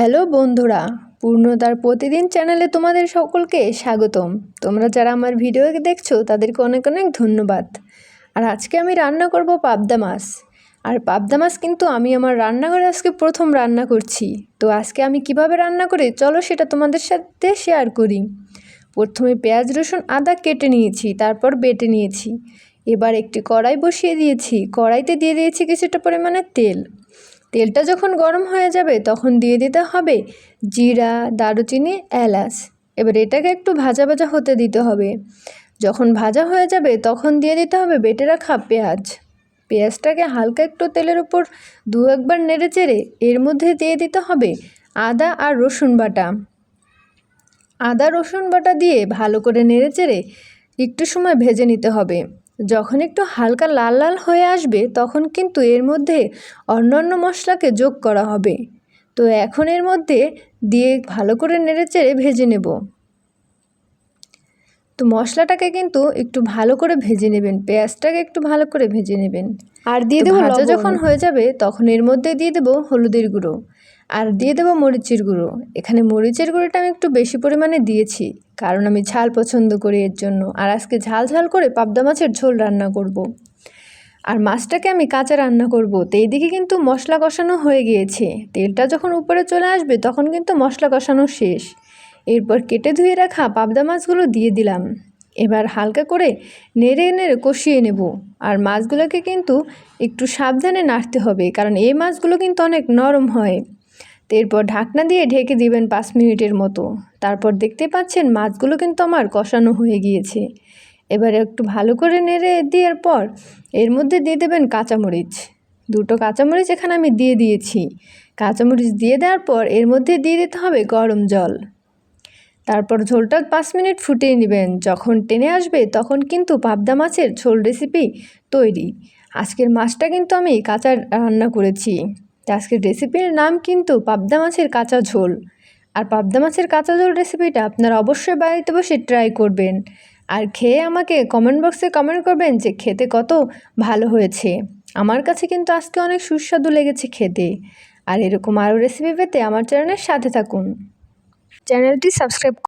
Hello বন্ধুরা, পূর্ণতার প্রতিদিন চ্যানেলে তোমাদের সকলকে স্বাগতম। তোমরা যারা আমার ভিডিও দেখছ, তাদেরকে অনেক অনেক ধন্যবাদ। আর আজকে আমি রান্না করব পাবদা মাছ। আর পাবদা মাছ কিন্তু আমি আমার রান্নাঘরে আজকে প্রথম রান্না করছি। তো আজকে আমি কীভাবে রান্না করি, চলো সেটা তোমাদের সাথে শেয়ার করি। প্রথমে পেঁয়াজ, রসুন, আদা কেটে নিয়েছি, তারপর বেটে নিয়েছি। এবার একটি কড়াই বসিয়ে দিয়েছি। কড়াইতে দিয়ে দিয়েছি কিছুটা পরিমাণে তেল। তেলটা যখন গরম হয়ে যাবে, তখন দিয়ে দিতে হবে জিরা, দারুচিনি, এলাচ। এবার এটাকে একটু ভাজা ভাজা হতে দিতে হবে। যখন ভাজা হয়ে যাবে, তখন দিয়ে দিতে হবে বেটে রাখা পেঁয়াজ। পেঁয়াজটাকে হালকা একটু তেলের উপর দু একবার নেড়ে চেড়ে এর মধ্যে দিয়ে দিতে হবে আদা আর রসুন বাটা। আদা রসুন বাটা দিয়ে ভালো করে নেড়ে চেড়ে একটু সময় ভেজে নিতে হবে। যখন একটু হালকা লাল লাল হয়ে আসবে তখন কিন্তু এর মধ্যে অন্যান্য মশলাকে যোগ করা হবে। তো এখন এর মধ্যে দিয়ে ভালো করে নেড়ে চেড়ে ভেজে নেব। তো মশলাটাকে কিন্তু একটু ভালো করে ভেজে নেবেন পেঁয়াজটাকে একটু ভালো করে ভেজে নেবেন। আর দিয়ে দেবো ভাজা যখন হয়ে যাবে তখন এর মধ্যে দিয়ে দেবো হলুদের গুঁড়ো। আর দিয়ে দেবো মরিচের গুঁড়ো। এখানে মরিচের গুঁড়োটা আমি একটু বেশি পরিমাণে দিয়েছি, কারণ আমি ঝাল পছন্দ করি এর জন্য। আর আজকে ঝাল ঝাল করে পাবদা মাছের ঝোল রান্না করব। আর মাছটাকে আমি কাঁচা রান্না করব। তো এইদিকে কিন্তু মশলা কষানো হয়ে গিয়েছে। তেলটা যখন উপরে চলে আসবে, তখন কিন্তু মশলা কষানো শেষ। এরপর কেটে ধুয়ে রাখা পাবদা মাছগুলো দিয়ে দিলাম। এবার হালকা করে নেড়ে নেড়ে কষিয়ে নেব। আর মাছগুলোকে কিন্তু একটু সাবধানে নাড়তে হবে, কারণ এই মাছগুলো কিন্তু অনেক নরম হয়। এরপর ঢাকনা দিয়ে ঢেকে দিবেন পাঁচ মিনিটের মতো। তারপর দেখতে পাচ্ছেন মাছগুলো কিন্তু আমার কষানো হয়ে গিয়েছে। এবারে একটু ভালো করে নেড়ে দেওয়ার পর এর মধ্যে দিয়ে দেবেন কাঁচামরিচ। দুটো কাঁচামরিচ এখানে আমি দিয়ে দিয়েছি। কাঁচামরিচ দিয়ে দেওয়ার পর এর মধ্যে দিয়ে দিতে হবে গরম জল। তারপর ঝোলটা পাঁচ মিনিট ফুটিয়ে নেবেন। যখন টেনে আসবে তখন কিন্তু পাবদা মাছের ঝোল রেসিপি তৈরি। আজকের মাছটা কিন্তু আমি কাঁচা রান্না করেছি। আজকের রেসিপির নাম কিন্তু পাবদা মাছের কাঁচা ঝোল। আর পাবদা মাছের কাঁচা ঝোল রেসিপিটা আপনারা অবশ্যই বাড়িতে বসে ট্রাই করবেন। আর খেয়ে আমাকে কমেন্ট বক্সে কমেন্ট করবেন যে খেতে কত ভালো হয়েছে। আমার কাছে কিন্তু আজকে অনেক সুস্বাদু লেগেছে খেতে। আর এরকম আরও রেসিপি পেতে আমার চ্যানেলের সাথে থাকুন। চ্যানেলটি সাবস্ক্রাইব